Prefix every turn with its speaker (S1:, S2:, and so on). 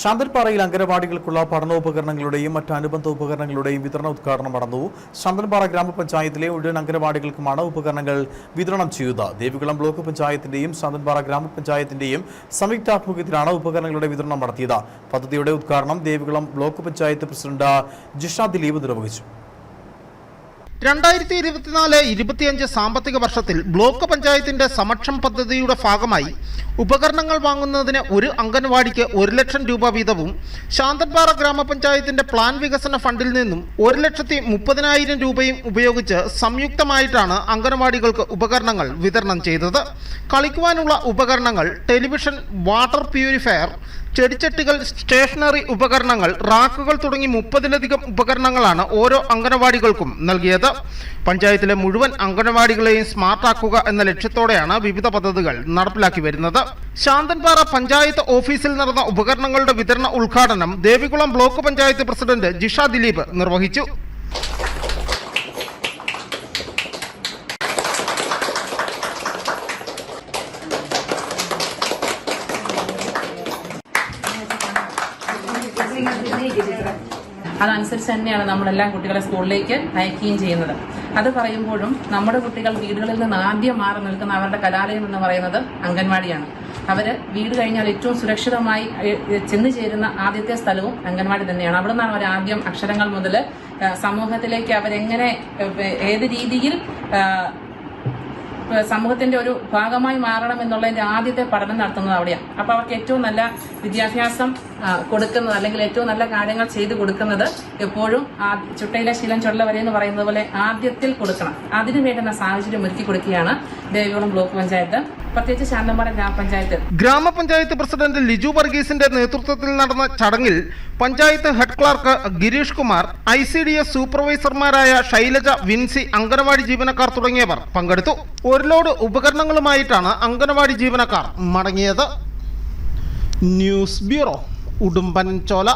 S1: ശാന്തൻപാറയിൽ അംഗനവാടികൾക്കുള്ള പഠനോപകരണങ്ങളുടെയും മറ്റ് അനുബന്ധ ഉപകരണങ്ങളുടെയും വിതരണ ഉദ്ഘാടനം നടന്നു. ശാന്തൻപാറ ഗ്രാമപഞ്ചായത്തിലെ മുഴുവൻ അംഗനവാടികൾക്കുമാണ് ഉപകരണങ്ങൾ വിതരണം ചെയ്യുക ദേവികുളം ബ്ലോക്ക് പഞ്ചായത്തിന്റെയും ശാന്തൻപാറ ഗ്രാമപഞ്ചായത്തിന്റെയും സംയുക്താഭിമുഖ്യത്തിലാണ് ഉപകരണങ്ങളുടെ വിതരണം നടത്തിയത്. പദ്ധതിയുടെ ഉദ്ഘാടനം ദേവികുളം ബ്ലോക്ക് പഞ്ചായത്ത് പ്രസിഡന്റ് ജിഷ ദിലീപ് നിർവഹിച്ചു.
S2: രണ്ടായിരത്തി ഇരുപത്തിനാല് ഇരുപത്തിയഞ്ച് സാമ്പത്തിക വർഷത്തിൽ ബ്ലോക്ക് പഞ്ചായത്തിന്റെ സമക്ഷം പദ്ധതിയുടെ ഭാഗമായി ഉപകരണങ്ങൾ വാങ്ങുന്നതിന് ഒരു അംഗൻവാടിക്ക് ഒരു ലക്ഷം രൂപ വീതവും ശാന്തൻപാറ ഗ്രാമപഞ്ചായത്തിന്റെ പ്ലാൻ വികസന ഫണ്ടിൽ നിന്നും ഒരു ലക്ഷത്തി മുപ്പതിനായിരം രൂപയും ഉപയോഗിച്ച് സംയുക്തമായിട്ടാണ് അംഗൻവാടികൾക്ക് ഉപകരണങ്ങൾ വിതരണം ചെയ്തത്. കളിക്കുവാനുള്ള ഉപകരണങ്ങൾ ടെലിവിഷൻ വാട്ടർ പ്യൂരിഫയർ ചെടിച്ചട്ടികൾ സ്റ്റേഷനറി ഉപകരണങ്ങൾ റാക്കുകൾ തുടങ്ങി മുപ്പതിലധികം ഉപകരണങ്ങളാണ് ഓരോ അംഗനവാടികൾക്കും നൽകിയത്. പഞ്ചായത്തിലെ മുഴുവൻ അംഗനവാടികളെയും സ്മാർട്ടാക്കുക എന്ന ലക്ഷ്യത്തോടെയാണ് വിവിധ പദ്ധതികൾ നടപ്പിലാക്കി വരുന്നത്. ശാന്തൻപാറ പഞ്ചായത്ത് ഓഫീസിൽ നടന്ന ഉപകരണങ്ങളുടെ വിതരണ ഉദ്ഘാടനം ദേവികുളം ബ്ലോക്ക് പഞ്ചായത്ത് പ്രസിഡന്റ് ജിഷ ദിലീപ് നിർവഹിച്ചു.
S3: അതനുസരിച്ച് തന്നെയാണ് നമ്മളെല്ലാം കുട്ടികളെ സ്കൂളിലേക്ക് അയക്കുകയും ചെയ്യുന്നത്. അത് പറയുമ്പോഴും നമ്മുടെ കുട്ടികൾ വീടുകളിൽ നിന്ന് ആദ്യം മാറി നിൽക്കുന്ന അവരുടെ കലാലയം എന്ന് പറയുന്നത് അംഗൻവാടിയാണ്. അവർ വീട് കഴിഞ്ഞാൽ ഏറ്റവും സുരക്ഷിതമായി എ, ചേരുന്ന ആദ്യത്തെ സ്ഥലവും അംഗൻവാടി തന്നെയാണ്. അവിടെ നിന്നാണ് അവർ ആദ്യം അക്ഷരങ്ങൾ മുതൽ സമൂഹത്തിലേക്ക് അവരെങ്ങനെ ഏത് രീതിയിൽ സമൂഹത്തിന്റെ ഒരു ഭാഗമായി മാറണം എന്നുള്ളതിന്റെ ആദ്യത്തെ പഠനം നടത്തുന്നത് അവിടെയാണ്. അപ്പൊ അവർക്ക് ഏറ്റവും നല്ല വിദ്യാഭ്യാസം കൊടുക്കുന്നത് അല്ലെങ്കിൽ ഏറ്റവും നല്ല കാര്യങ്ങൾ ചെയ്തു കൊടുക്കുന്നത് എപ്പോഴും ആ ചുട്ടയിലെ ശീലം ചൊല്ലവരെ എന്ന് പറയുന്നത് പോലെ ആദ്യത്തിൽ കൊടുക്കണം. അതിനു വേണ്ടുന്ന സാഹചര്യം ഒരുക്കി കൊടുക്കുകയാണ് ദേവികുളം ബ്ലോക്ക് പഞ്ചായത്ത്. ഗ്രാമപഞ്ചായത്ത്
S2: ഗ്രാമപഞ്ചായത്ത് പ്രസിഡന്റ് ലിജു വർഗീസിന്റെ നേതൃത്വത്തിൽ നടന്ന ചടങ്ങിൽ panchayat head clerk Girish Kumar I C D S സൂപ്പർവൈസർമാരായ Shailaja Vincy anganwadi ജീവനക്കാർ തുടങ്ങിയവർ പങ്കെടുത്തു. ഒരു ലോഡ് ഉപകരണങ്ങളുമായിട്ടാണ് അംഗനവാടി ജീവനക്കാർ മടങ്ങിയത്. ന്യൂസ് ബ്യൂറോ ഉടുമ്പൻ ചോല